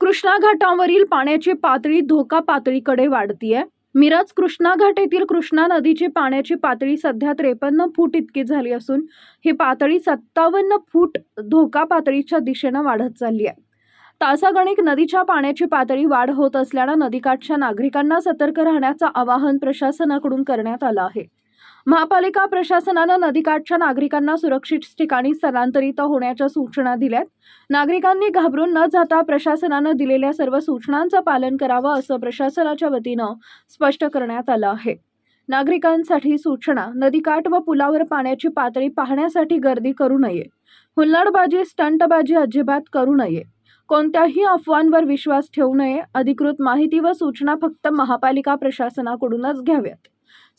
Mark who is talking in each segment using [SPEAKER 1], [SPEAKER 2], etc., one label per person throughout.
[SPEAKER 1] कृष्णा घाटावरील पाण्याची पातळी धोका पातळीकडे वाढतीये. मिरज कृष्णा घाट येथील कृष्णा नदीची पाण्याची पातळी सध्या त्रेपन्न फूट इतकी झाली असून ही पातळी सत्तावन्न फूट धोका पातळीच्या दिशेनं वाढत चालली आहे तासागणिक नदीच्या पाण्याची पातळी वाढ होत असल्यानं नदीकाठच्या नागरिकांना सतर्क राहण्याचं आवाहन प्रशासनाकडून करण्यात आलं आहे. महापालिका प्रशासनानं नदीकाठच्या नागरिकांना सुरक्षित ठिकाणी स्थलांतरित होण्याच्या सूचना दिल्यात. नागरिकांनी घाबरून न जाता प्रशासनानं दिलेल्या सर्व सूचनांचं पालन करावं असं प्रशासनाच्या वतीनं स्पष्ट करण्यात आलं आहे. नागरिकांसाठी सूचना नदीकाठ व पुलावर पाण्याची पातळी पाहण्यासाठी गर्दी करू नये. हुल्लडबाजी स्टंटबाजी अजिबात करू नये. कोणत्याही अफवांवर विश्वास ठेवू नये अधिकृत माहिती व सूचना फक्त महापालिका प्रशासनाकडूनच घ्याव्यात.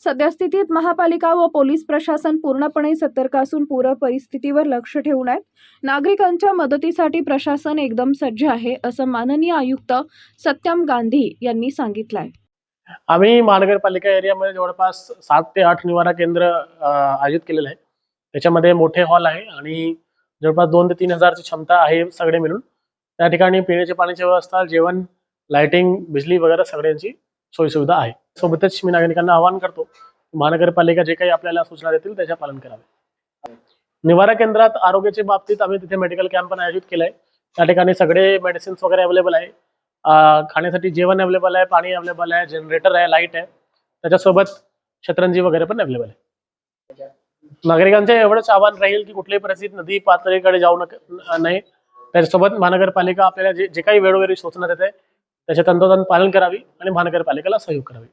[SPEAKER 1] सद्यस्थितीत महापालिका व पोलीस प्रशासन पूर्णपणे सतर्क असून पूर परिस्थितीवर लक्ष ठेवून आहेत. नागरिकांच्या मदतीसाठी प्रशासन एकदम सज्ज आहे असं माननीय आयुक्त सत्यम गांधी यांनी सांगितलं आहे
[SPEAKER 2] आम्ही महानगरपालिका एरियामध्ये जवळपास सात ते आठ निवारा केंद्र आयोजित केलेलं आहे. त्याच्यामध्ये मोठे हॉल आहे आणि जवळपास दोन ते तीन हजारची क्षमता आहे सगळे मिळून. त्या ठिकाणी पिण्याच्या पाण्याची व्यवस्था जेवण लाइटिंग बिजली वगैरे सगळ्यांची सोयीसुविधा आहे. सोबतच मी नागरिकांना आवाहन करतो महानगरपालिका जे काही आपल्याला सूचना देतील त्याचे पालन करावे. निवारा केंद्रात आरोग्याच्या बाबतीत आम्ही तिथे मेडिकल कॅम्प पण आयोजित केलाय. त्या ठिकाणी सगळे मेडिसिन्स वगैरे अवेलेबल आहे. खाण्यासाठी जेवण अवेलेबल आहे पाणी अवेलेबल आहे जनरेटर आहे लाइट आहे. त्याच्यासोबत शतरंजी वगैरे पण अवेलेबल आहे. नागरिकांचे एवढंच आव्हान राहील की कुठल्याही परिस्थितीत नदी पातळीकडे जाऊ नका नाही. त्याच्यासोबत महानगरपालिका आपल्याला जे जे काही वेळोवेळी सूचना देते त्याचे तंतोतंत पालन करावी आणि महानगरपालिकेला सहयोग करावी.